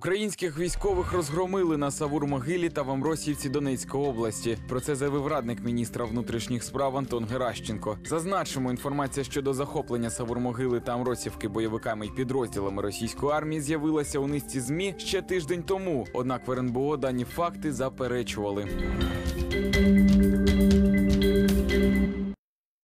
Українських військових розгромили на Савур-Могилі та в Амросіївці Донецької області. Про це заявив радник міністра внутрішніх справ Антон Геращенко. Зазначимо, інформація щодо захоплення Савур-Могили та Амросівки бойовиками і підрозділами російської армії з'явилася у низці змі ще тиждень тому. Однак в РНБО дані факти заперечували.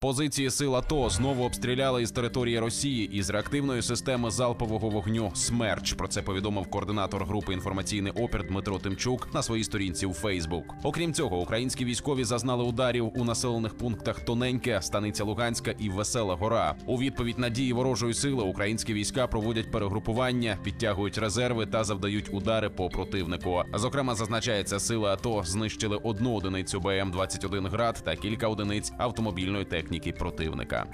Позиції сил АТО знову обстріляли із території Росії із реактивної системи залпового вогню Смерч. Про це повідомив координатор групи інформаційний опір Дмитро Тимчук на своїй сторінці у Фейсбук. Окрім цього, українські військові зазнали ударів у населених пунктах Тоненьке, Станиця Луганська і Весела Гора. У відповідь на дії ворожої сили українські війська проводять перегрупування, підтягують резерви та завдають удари по противнику. Зокрема, зазначається, сили АТО знищили одну одиницю БМ 21 град та кілька одиниць автомобільної техніки противника.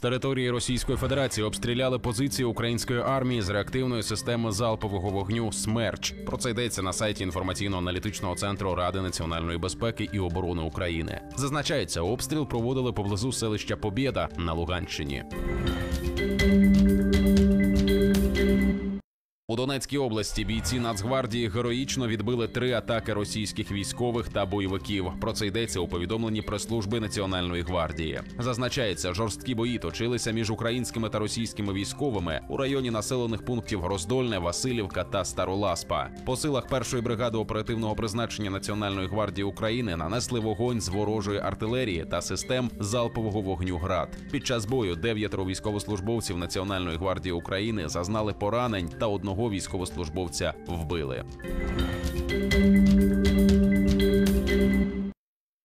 З території Російської Федерації обстріляли позиції української армії з реактивної системи залпового вогню Смерч. Про це йдеться на сайті інформаційно-аналітичного центру Ради національної безпеки і оборони України. Зазначається, обстріл проводили поблизу селища Побєда на Луганщині. У Донецькій області бійці Нацгвардії героїчно відбили три атаки російських військових та бойовиків. Про це йдеться у повідомленні прес-служби Національної гвардії. Зазначається, жорсткі бої точилися між українськими та російськими військовими у районі населених пунктів Гроздольне, Васильівка та Староласпа. По силах першої бригади оперативного призначення Національної гвардії України нанесли вогонь з ворожої артилерії та систем залпового вогню ГРАД. Під час бою дев'ятеро військовослужбовців Національної гвардії України зазнали поранень та одного військовослужбовця вбили.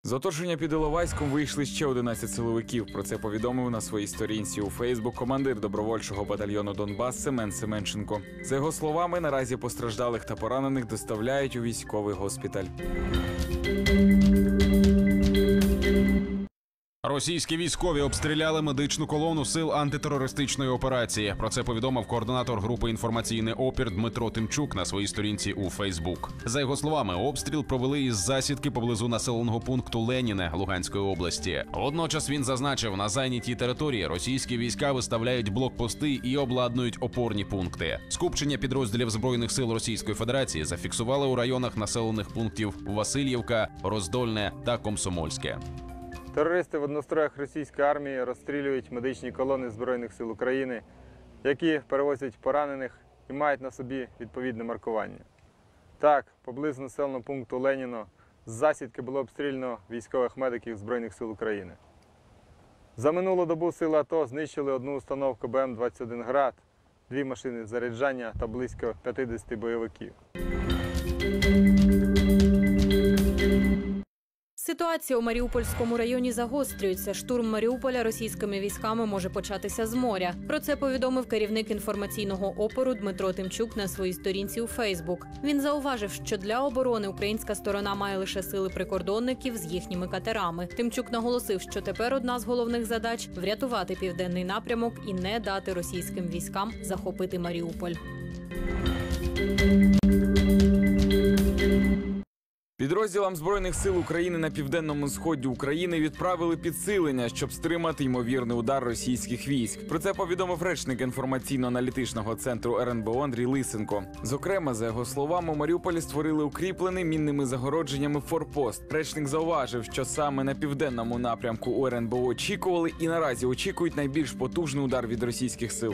З оточення під Іловайськом вийшли ще 11 силовиків. Про це повідомив на своїй сторінці у Фейсбук командир добровольчого батальйону Донбас Семен Семенченко. За його словами, наразі постраждалих та поранених доставляють у військовий госпіталь. Російські військові обстріляли медичну колону сил антитерористичної операції. Про це повідомив координатор групи інформаційний опір Дмитро Тимчук на своїй сторінці у Фейсбук. За його словами, обстріл провели із засідки поблизу населеного пункту Леніне Луганської області. Водночас він зазначив, на зайнятій території російські війська виставляють блокпости і обладнують опорні пункти. Скупчення підрозділів збройних сил Російської Федерації зафіксували у районах населених пунктів Васильівка, Роздольне та Комсомольське. Терористи в одностроях російської армії розстрілюють медичні колони Збройних сил України, які перевозять поранених і мають на собі відповідне маркування. Так, поблизу населеного пункту Леніно з засідки було обстріляно військових медиків Збройних сил України. За минулу добу сили АТО знищили одну установку БМ-21 град, дві машини заряджання та близько 50 бойовиків. Ситуація у Маріупольському районі загострюється. Штурм Маріуполя російськими військами може початися з моря. Про це повідомив керівник інформаційного опору Дмитро Тимчук на своїй сторінці у Фейсбук. Він зауважив, що для оборони українська сторона має лише сили прикордонників з їхніми катерами. Тимчук наголосив, що тепер одна з головних задач врятувати південний напрямок і не дати російським військам захопити Маріуполь. Підрозділам збройних сил України на південному сході України відправили підсилення, щоб стримати ймовірний удар російських військ. Про це повідомив речник інформаційно-аналітичного центру РНБО Андрій Лисенко. Зокрема, за його словами, у Маріуполі створили укріплений мінними загородженнями форпост. Речник зауважив, що саме на південному напрямку у РНБО очікували і наразі очікують найбільш потужний удар від російських сил.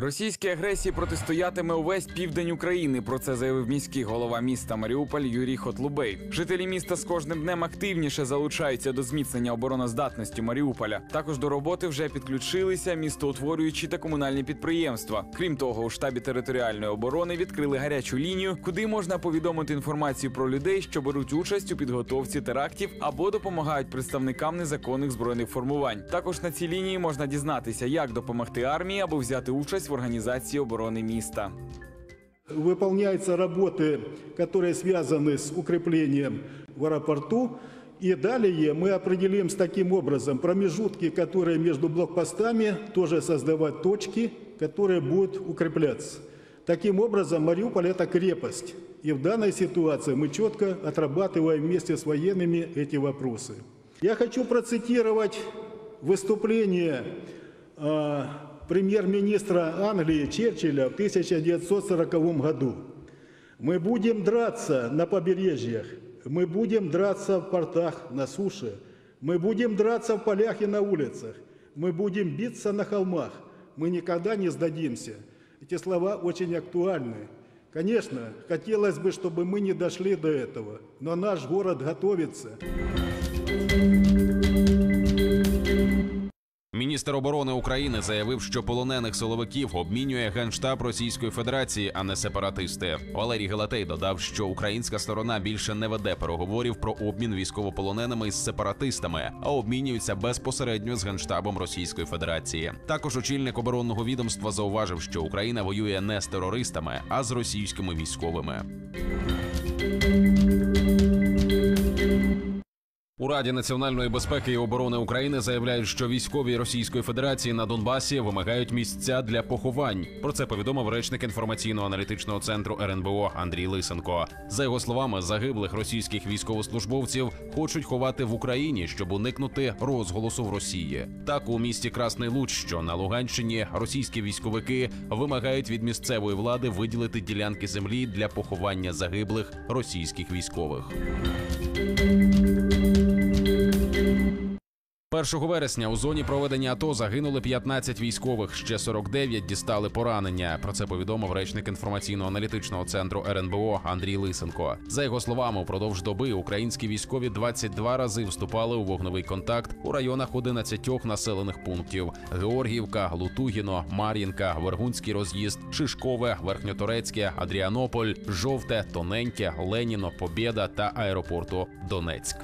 Російській агресії протистоятиме увесь південь України. Про це заявив міський голова міста Маріуполь Юрій Хотлубей. Жителі міста з кожним днем активніше залучаються до зміцнення обороноздатності Маріуполя. Також до роботи вже підключилися містоутворюючі та комунальні підприємства. Крім того, у штабі територіальної оборони відкрили гарячу лінію, куди можна повідомити інформацію про людей, що беруть участь у підготовці терактів або допомагають представникам незаконних збройних формувань. Також на цій лінії можна дізнатися, як допомогти армії або взяти участь в організації оборони міста. Выполняются работы, которые связаны с укреплением в аэропорту. И далее мы определим с таким образом промежутки, которые между блокпостами, тоже создавать точки, которые будут укрепляться. Таким образом, Мариуполь – это крепость. И в данной ситуации мы четко отрабатываем вместе с военными эти вопросы. Я хочу процитировать выступление э, премьер-министра Англии Черчилля в 1940 году. Мы будем драться на побережьях, мы будем драться в портах, на суше, мы будем драться в полях и на улицах, мы будем биться на холмах, мы никогда не сдадимся. Эти слова очень актуальны. Конечно, хотелось бы, чтобы мы не дошли до этого, но наш город готовится. Міністр оборони України заявив, що полонених силовиків обмінює генштаб Російської Федерації, а не сепаратисти. Валерій Гелатей додав, що українська сторона більше не веде переговорів про обмін військовополоненими з сепаратистами, а обмінюється безпосередньо з генштабом Російської Федерації. Також очільник оборонного відомства зауважив, що Україна воює не з терористами, а з російськими військовими. У Раді національної безпеки і оборони України заявляють, що військові Російської Федерації на Донбасі вимагають місця для поховань. Про це повідомив речник інформаційно-аналітичного центру РНБО Андрій Лисенко. За його словами, загиблих російських військовослужбовців хочуть ховати в Україні, щоб уникнути розголосу в Росії. Так у місті Красний Луч, що на Луганщині, російські військовики вимагають від місцевої влади виділити ділянки землі для поховання загиблих російських військових. 1 вересня у зоні проведення АТО загинули 15 військових, ще 49 дістали поранення. Про це повідомив речник інформаційно-аналітичного центру РНБО Андрій Лисенко. За його словами, упродовж доби українські військові 22 рази вступали у вогневий контакт у районах 11 населених пунктів: Георгіївка, Лутугіно, Мар'їнка, Вергунський роз'їзд, Шишкове, Верхньоторецьке, Адріанополь, Жовте, Тоненьке, Леніно, Побєда та аеропорту Донецьк.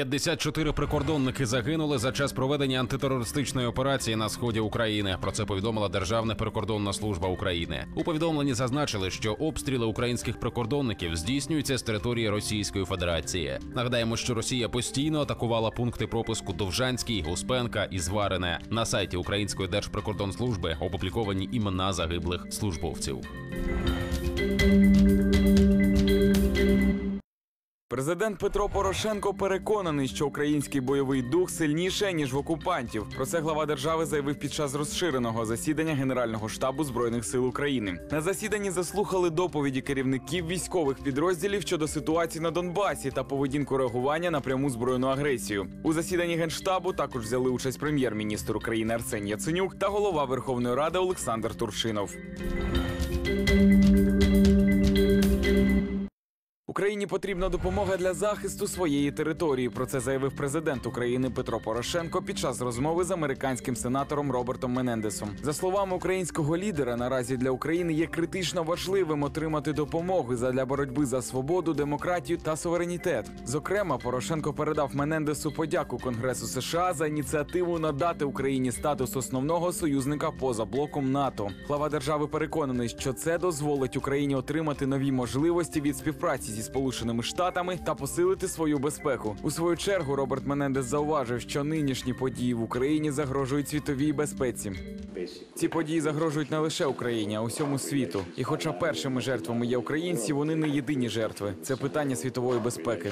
54 прикордонники загинули за час проведення антитерористичної операції на сході України. Про це повідомила Державна прикордонна служба України. У повідомленні зазначили, що обстріли українських прикордонників здійснюються з території Російської Федерації. Нагадаємо, що Росія постійно атакувала пункти пропуску Довжанський, Успенка і Зварине. На сайті Української держприкордонслужби опубліковані імена загиблих службовців. Президент Петро Порошенко переконаний, що український бойовий дух сильніше ніж в окупантів. Про це глава держави заявив під час розширеного засідання Генерального штабу збройних сил України. На засіданні заслухали доповіді керівників військових підрозділів щодо ситуації на Донбасі та поведінку реагування на пряму збройну агресію. У засіданні генштабу також взяли участь прем'єр-міністр України Арсеній Яценюк та голова Верховної Ради Олександр Туршинов. Україні потрібна допомога для захисту своєї території. Про це заявив президент України Петро Порошенко під час розмови з американським сенатором Робертом Менендесом. За словами українського лідера, наразі для України є критично важливим отримати допомогу задля боротьби за свободу, демократію та суверенітет. Зокрема, Порошенко передав Менендесу подяку Конгресу США за ініціативу надати Україні статус основного союзника поза блоком НАТО. Глава держави переконаний, що це дозволить Україні отримати нові можливості від співпраці зі Сполученими Штатами та посилити свою безпеку. У свою чергу Роберт Менендес зауважив, що нинішні події в Україні загрожують світовій безпеці. Ці події загрожують не лише Україні, а усьому світу. І, хоча першими жертвами є українці, вони не єдині жертви. Це питання світової безпеки.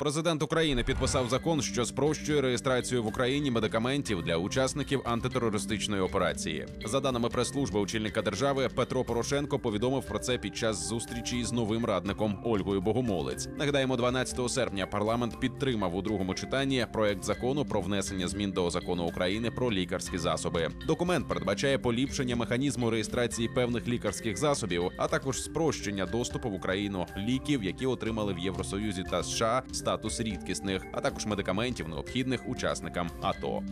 Президент України підписав закон, що спрощує реєстрацію в Україні медикаментів для учасників антитерористичної операції. За даними прес-служби очільника держави, Петро Порошенко повідомив про це під час зустрічі з новим радником Ольгою Богомолець. Нагадаємо, 12 серпня парламент підтримав у другому читанні проект закону про внесення змін до закону України про лікарські засоби. Документ передбачає поліпшення механізму реєстрації певних лікарських засобів, а також спрощення доступу в Україну ліків, які отримали в Євросоюзі та США статус рідкісних, а також медикаментів, необхідних учасникам АТО.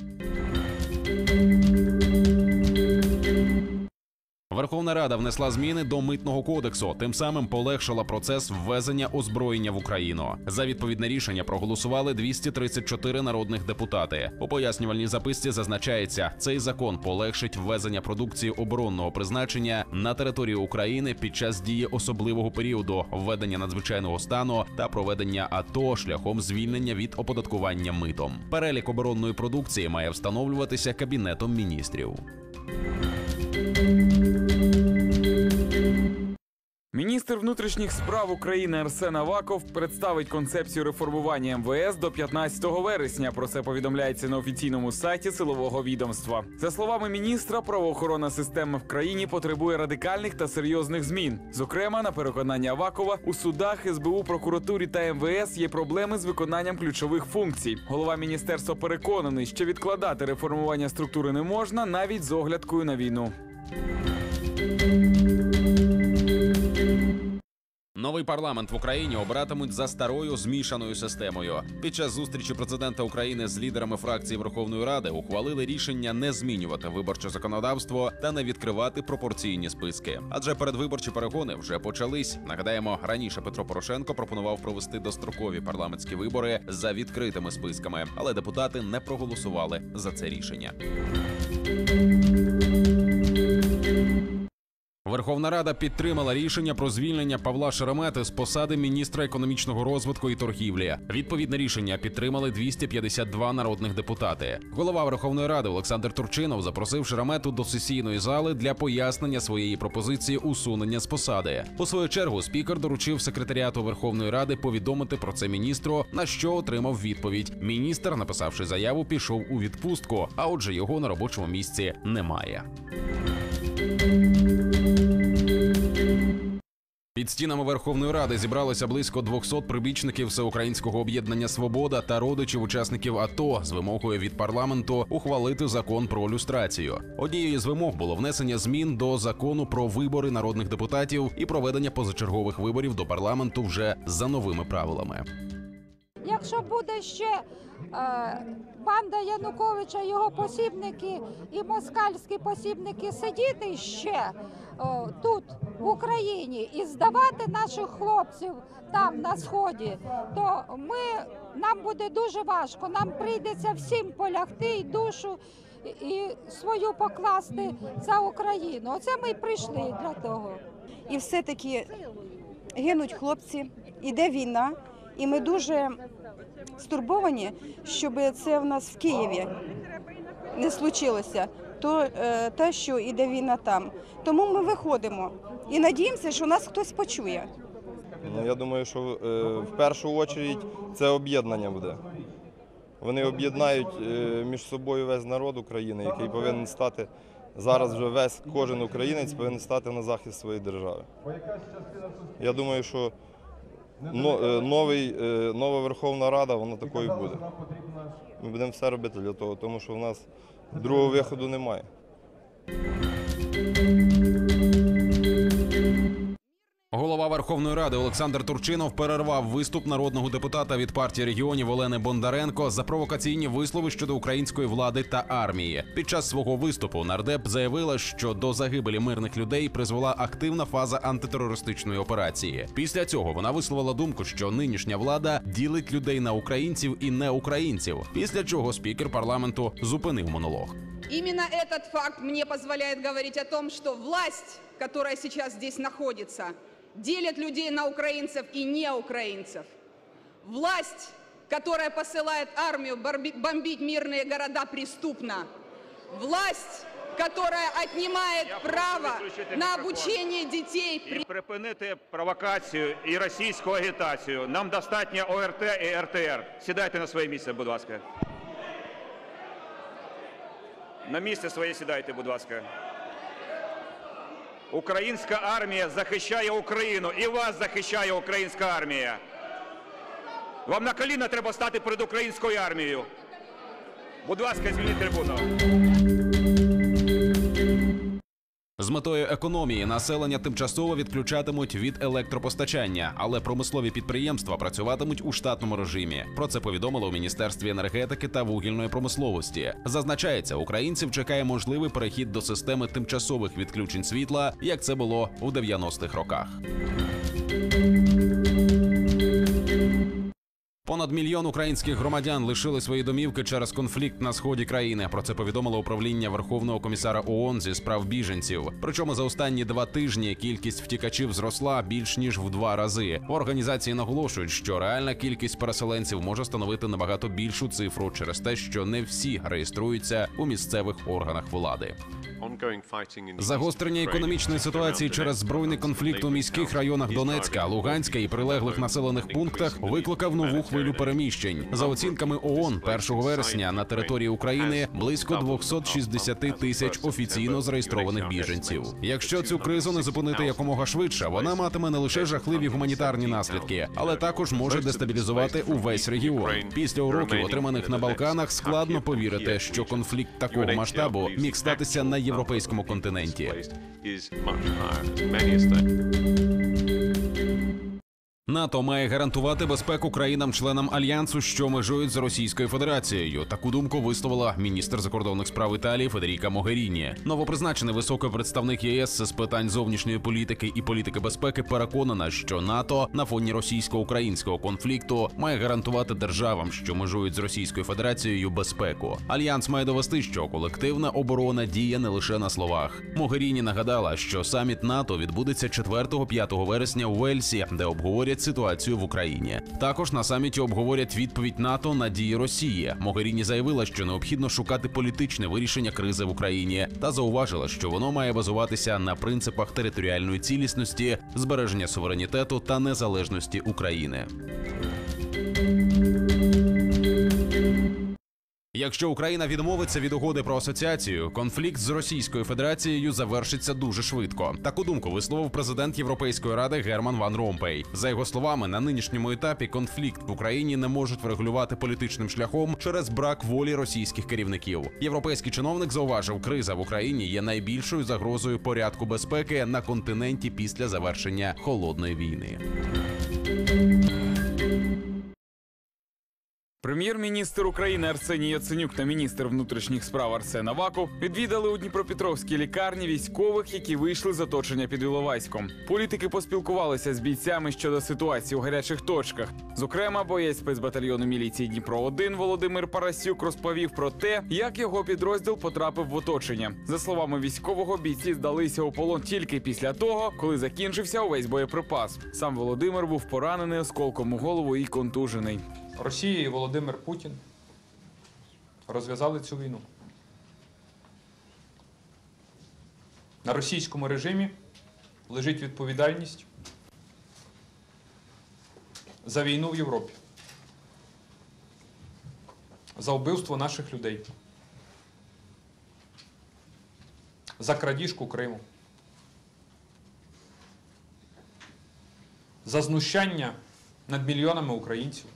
Верховна Рада внесла зміни до митного кодексу, тим самим полегшила процес ввезення озброєння в Україну. За відповідне рішення проголосували 234 народних депутати. У пояснювальній записці зазначається, цей закон полегшить ввезення продукції оборонного призначення на територію України під час дії особливого періоду введення надзвичайного стану та проведення АТО шляхом звільнення від оподаткування митом. Перелік оборонної продукції має встановлюватися кабінетом міністрів. Міністр внутрішніх справ України Арсен Аваков представить концепцію реформування МВС до 15 вересня. Про це повідомляється на офіційному сайті силового відомства. За словами міністра, правоохоронна система в країні потребує радикальних та серйозних змін. Зокрема, на переконання Авакова, у судах, СБУ, прокуратурі та МВС є проблеми з виконанням ключових функцій. Голова міністерства переконаний, що відкладати реформування структури не можна навіть з оглядкою на війну. Новий парламент в Україні обиратимуть за старою змішаною системою. Під час зустрічі президента України з лідерами фракції Верховної Ради ухвалили рішення не змінювати виборче законодавство та не відкривати пропорційні списки. Адже передвиборчі перегони вже почались. Нагадаємо, раніше Петро Порошенко пропонував провести дострокові парламентські вибори за відкритими списками, але депутати не проголосували за це рішення. Верховна Рада підтримала рішення про звільнення Павла Шеремети з посади міністра економічного розвитку і торгівлі. Відповідне рішення підтримали 252 народних депутати. Голова Верховної Ради Олександр Турчинов запросив Шеремету до сесійної зали для пояснення своєї пропозиції усунення з посади. У свою чергу спікер доручив секретаріату Верховної Ради повідомити про це міністру, на що отримав відповідь. Міністр, написавши заяву, пішов у відпустку, а отже, його на робочому місці немає. Під стінами Верховної Ради зібралося близько 200 прибічників всеукраїнського об'єднання Свобода та родичів учасників АТО з вимогою від парламенту ухвалити закон про люстрацію. Однією з вимог було внесення змін до закону про вибори народних депутатів і проведення позачергових виборів до парламенту вже за новими правилами. Якщо буде ще е, банда Януковича, його посібники і москальські посібники сидіти ще тут, в Україні, і здавати наших хлопців там на сході, то ми нам буде дуже важко. Нам прийдеться всім полягти і душу. І свою покласти за Україну. Оце ми й прийшли для того. і все-таки гинуть хлопці, іде війна, і ми дуже стурбовані, щоб це в нас в Києві не случилося. То е, те, що іде війна там. Тому ми виходимо і надіємося, що нас хтось почує. Ну, я думаю, що е, в першу очередь це об'єднання буде. Вони об'єднають е, між собою весь народ України, який повинен стати зараз вже весь кожен українець повинен стати на захист своєї держави. Я думаю, що но- е, новий, е, нова Верховна Рада, вона такою буде. Ми будемо все робити для того, тому що в нас другого виходу немає. Верховної Ради Олександр Турчинов перервав виступ народного депутата від партії регіонів Олени Бондаренко за провокаційні вислови щодо української влади та армії. Під час свого виступу нардеп заявила, що до загибелі мирних людей призвела активна фаза антитерористичної операції. Після цього вона висловила думку, що нинішня влада ділить людей на українців і неукраїнців. Після чого спікер парламенту зупинив монолог. Именно этот факт мне позволяет говорить о том, что власть, которая сейчас здесь находится, делит людей на украинцев и неукраинцев. Власть, которая посылает армию борби- бомбить мирные города преступно. Власть, которая отнимает Я прошу право виключити на мікрофон. обучение детей І припинити провокацію і російську агітацію. Нам достатньо ОРТ і РТР. Сідайте на своє місце, будь ласка. На місце своє сідайте, будь ласка. Українська армія захищає Україну і вас захищає українська армія. Вам на коліна треба стати перед українською армією. Будь ласка, звільніть трибуну. З метою економії населення тимчасово відключатимуть від електропостачання, але промислові підприємства працюватимуть у штатному режимі. Про це повідомило у міністерстві енергетики та вугільної промисловості. Зазначається, українців чекає можливий перехід до системи тимчасових відключень світла, як це було у 90-х роках. Понад мільйон українських громадян лишили свої домівки через конфлікт на сході країни. Про це повідомило управління Верховного комісара ООН зі справ біженців. Причому за останні два тижні кількість втікачів зросла більш ніж в два рази. В організації наголошують, що реальна кількість переселенців може становити набагато більшу цифру через те, що не всі реєструються у місцевих органах влади. Загострення економічної ситуації через збройний конфлікт у міських районах Донецька, Луганська і прилеглих населених пунктах викликав нову хвилю переміщень. За оцінками ООН, 1 вересня на території України близько 260 тисяч офіційно зареєстрованих біженців. Якщо цю кризу не зупинити якомога швидше, вона матиме не лише жахливі гуманітарні наслідки, але також може дестабілізувати увесь регіон. Після уроків, отриманих на Балканах, складно повірити, що конфлікт такого масштабу міг статися на європейському континенті. НАТО має гарантувати безпеку країнам-членам альянсу, що межують з Російською Федерацією. Таку думку висловила міністр закордонних справ Італії Федеріка Могеріні. Новопризначений високий представник ЄС з питань зовнішньої політики і політики безпеки переконана, що НАТО на фоні російсько-українського конфлікту має гарантувати державам, що межують з Російською Федерацією, безпеку. Альянс має довести, що колективна оборона діє не лише на словах. Могеріні нагадала, що саміт НАТО відбудеться 4-5 вересня у Вельсі, де обговорять ситуацію в Україні. Також на саміті обговорять відповідь НАТО на дії Росії. Могеріні заявила, що необхідно шукати політичне вирішення кризи в Україні, та зауважила, що воно має базуватися на принципах територіальної цілісності, збереження суверенітету та незалежності України. Якщо Україна відмовиться від угоди про асоціацію, конфлікт з Російською Федерацією завершиться дуже швидко. Таку думку висловив президент Європейської ради Герман Ван Ромпей. За його словами, на нинішньому етапі конфлікт в Україні не можуть врегулювати політичним шляхом через брак волі російських керівників. Європейський чиновник зауважив, криза в Україні є найбільшою загрозою порядку безпеки на континенті після завершення холодної війни. Прем'єр-міністр України Арсеній Яценюк та міністр внутрішніх справ Арсен Аваков відвідали у Дніпропетровській лікарні військових, які вийшли з оточення під Іловайськом. Політики поспілкувалися з бійцями щодо ситуації у гарячих точках. Зокрема, боєць спецбатальйону міліції Дніпро 1 Володимир Парасюк розповів про те, як його підрозділ потрапив в оточення. За словами військового, бійці здалися у полон тільки після того, коли закінчився увесь боєприпас. Сам Володимир був поранений осколком у голову і контужений. Росія і Володимир Путін розв'язали цю війну. На російському режимі лежить відповідальність за війну в Європі, за вбивство наших людей, за крадіжку Криму, за знущання над мільйонами українців.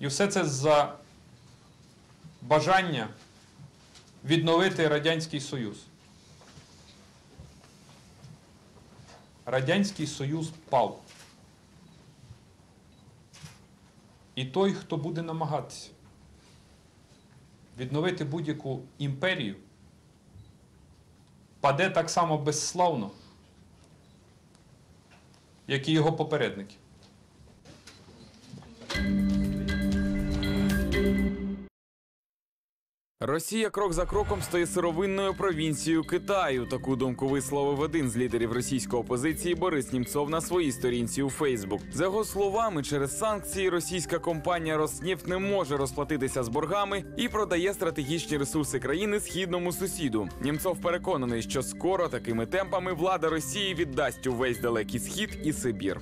І все це за бажання відновити Радянський Союз. Радянський Союз пав. І той, хто буде намагатися відновити будь-яку імперію, паде так само безславно, як і його попередники. Росія крок за кроком стає сировинною провінцією Китаю. Таку думку висловив один з лідерів російської опозиції Борис Німцов на своїй сторінці у Фейсбук. За його словами, через санкції російська компанія Роснефть не може розплатитися з боргами і продає стратегічні ресурси країни східному сусіду. Німцов переконаний, що скоро такими темпами влада Росії віддасть увесь далекий схід і Сибір.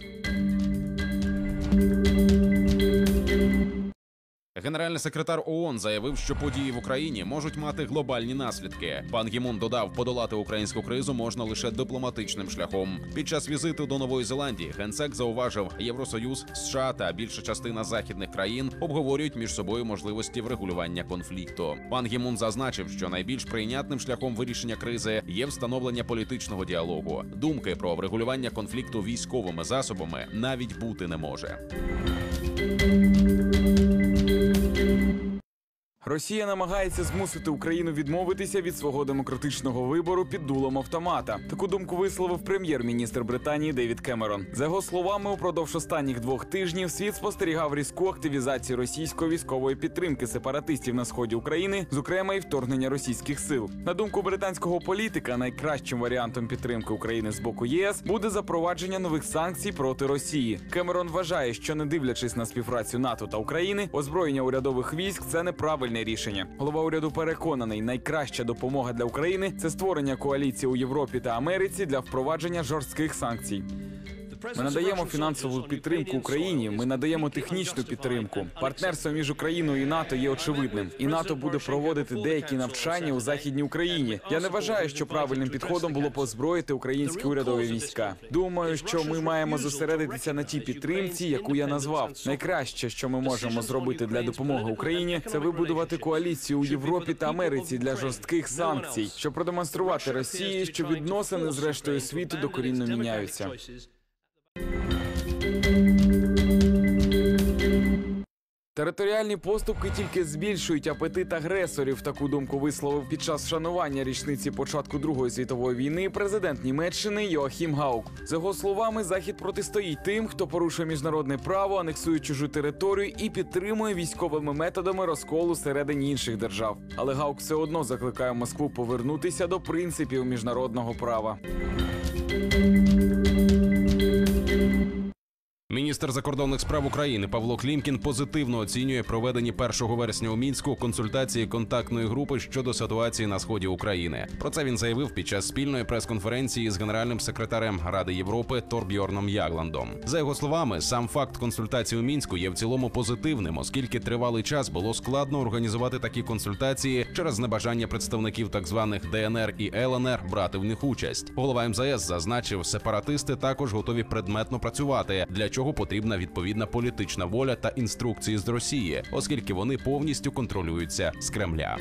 Генеральний секретар ООН заявив, що події в Україні можуть мати глобальні наслідки. Пан Гімун додав, подолати українську кризу можна лише дипломатичним шляхом. Під час візиту до Нової Зеландії генсек зауважив, Євросоюз, США та більша частина західних країн обговорюють між собою можливості врегулювання конфлікту. Пан Гімун зазначив, що найбільш прийнятним шляхом вирішення кризи є встановлення політичного діалогу. Думки про врегулювання конфлікту військовими засобами навіть бути не може. Росія намагається змусити Україну відмовитися від свого демократичного вибору під дулом автомата. Таку думку висловив прем'єр-міністр Британії Девід Кемерон. За його словами, упродовж останніх двох тижнів світ спостерігав різку активізацію російської військової підтримки сепаратистів на сході України, зокрема і вторгнення російських сил. На думку британського політика, найкращим варіантом підтримки України з боку ЄС буде запровадження нових санкцій проти Росії. Кемерон вважає, що не дивлячись на співпрацю НАТО та України, озброєння урядових військ це неправильний правильне рішення. Голова уряду переконаний, найкраща допомога для України це створення коаліції у Європі та Америці для впровадження жорстких санкцій. Ми надаємо фінансову підтримку Україні. Ми надаємо технічну підтримку. Партнерство між Україною і НАТО є очевидним. І НАТО буде проводити деякі навчання у західній Україні. Я не вважаю, що правильним підходом було позброїти українські урядові війська. Думаю, що ми маємо зосередитися на тій підтримці, яку я назвав. Найкраще, що ми можемо зробити для допомоги Україні, це вибудувати коаліцію у Європі та Америці для жорстких санкцій, щоб продемонструвати Росії, що відносини з рештою світу докорінно міняються. Територіальні поступки тільки збільшують апетит агресорів. Таку думку висловив під час вшанування річниці початку Другої світової війни президент Німеччини Йоахім Гаук. За його словами, захід протистоїть тим, хто порушує міжнародне право, анексує чужу територію і підтримує військовими методами розколу середині інших держав. Але Гаук все одно закликає Москву повернутися до принципів міжнародного права. Міністр закордонних справ України Павло Клімкін позитивно оцінює проведені 1 вересня у мінську консультації контактної групи щодо ситуації на сході України. Про це він заявив під час спільної прес-конференції з генеральним секретарем Ради Європи Торбьорном Ягландом. За його словами, сам факт консультацій у мінську є в цілому позитивним, оскільки тривалий час було складно організувати такі консультації через небажання представників так званих ДНР і ЛНР брати в них участь. Голова МЗС зазначив, сепаратисти також готові предметно працювати, для чого потрібна відповідна політична воля та інструкції з Росії, оскільки вони повністю контролюються з Кремля.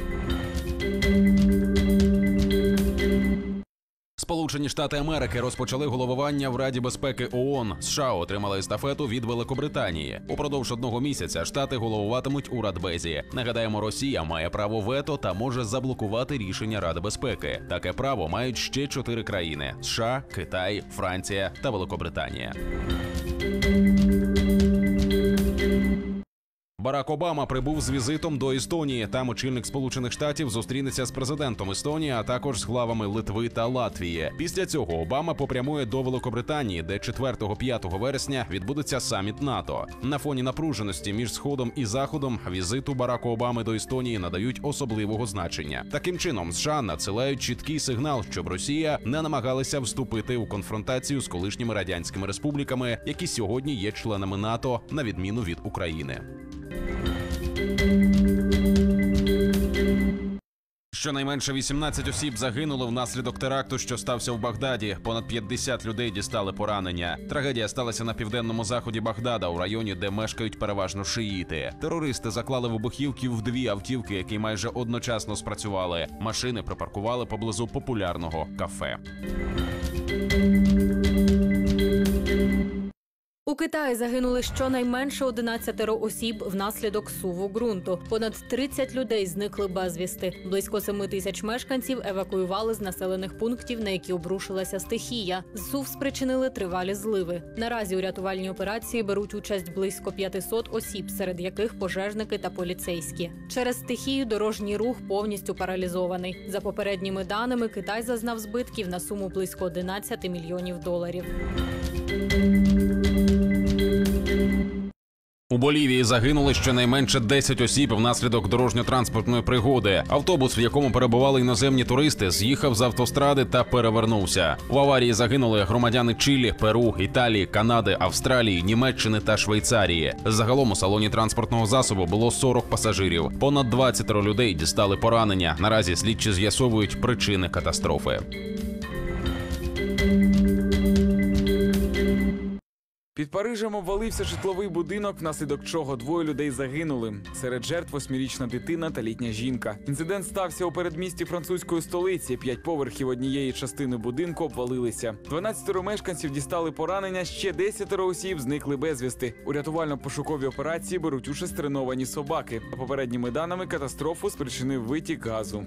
Сполучені Штати Америки розпочали головування в Раді безпеки ООН. США отримали естафету від Великобританії. Упродовж одного місяця штати головуватимуть у Радбезі. Нагадаємо, Росія має право вето та може заблокувати рішення Ради безпеки. Таке право мають ще чотири країни: США, Китай, Франція та Великобританія. Барак Обама прибув з візитом до Естонії. Там очільник Сполучених Штатів зустрінеться з президентом Естонії, а також з главами Литви та Латвії. Після цього Обама попрямує до Великобританії, де 4-5 вересня відбудеться саміт НАТО. На фоні напруженості між сходом і заходом візиту Бараку Обами до Естонії надають особливого значення. Таким чином, США надсилають чіткий сигнал, щоб Росія не намагалася вступити у конфронтацію з колишніми радянськими республіками, які сьогодні є членами НАТО, на відміну від України. Щонайменше 18 осіб загинули внаслідок теракту, що стався в Багдаді. Понад 50 людей дістали поранення. Трагедія сталася на південному заході Багдада, у районі, де мешкають переважно шиїти. Терористи заклали вибухівки в дві автівки, які майже одночасно спрацювали. Машини припаркували поблизу популярного кафе. У Китаї загинули щонайменше 11 осіб внаслідок суву ґрунту. Понад 30 людей зникли безвісти. Близько 7 тисяч мешканців евакуювали з населених пунктів, на які обрушилася стихія. Зсув спричинили тривалі зливи. Наразі у рятувальній операції беруть участь близько 500 осіб, серед яких пожежники та поліцейські. Через стихію дорожній рух повністю паралізований. За попередніми даними, Китай зазнав збитків на суму близько 11 мільйонів доларів. У Болівії загинули щонайменше 10 осіб внаслідок дорожньо-транспортної пригоди. Автобус, в якому перебували іноземні туристи, з'їхав з автостради та перевернувся. В аварії загинули громадяни Чилі, Перу, Італії, Канади, Австралії, Німеччини та Швейцарії. Загалом у салоні транспортного засобу було 40 пасажирів. Понад 20 людей дістали поранення. Наразі слідчі з'ясовують причини катастрофи. Під Парижем обвалився житловий будинок, внаслідок чого двоє людей загинули. Серед жертв восьмирічна дитина та літня жінка. Інцидент стався у передмісті французької столиці. П'ять поверхів однієї частини будинку обвалилися. 12 мешканців дістали поранення. Ще 10 осіб зникли безвісти. У рятувально-пошуковій операції беруть участь треновані собаки. За попередніми даними катастрофу спричинив витік газу.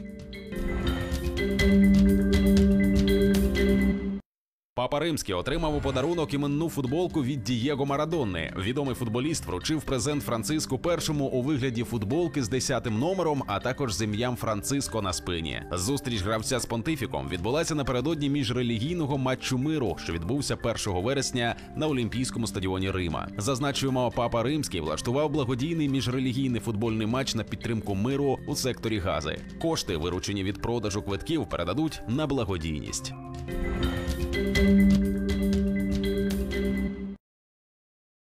Папа Римський отримав у подарунок іменну футболку від Дієго Марадонни. Відомий футболіст вручив презент Франциску першому у вигляді футболки з 10-тим номером, а також з ім'ям Франциско на спині. Зустріч гравця з понтифіком відбулася напередодні міжрелігійного матчу миру, що відбувся 1 вересня на Олімпійському стадіоні Рима. Зазначуємо, папа Римський влаштував благодійний міжрелігійний футбольний матч на підтримку миру у секторі Гази. Кошти, виручені від продажу квитків, передадуть на благодійність.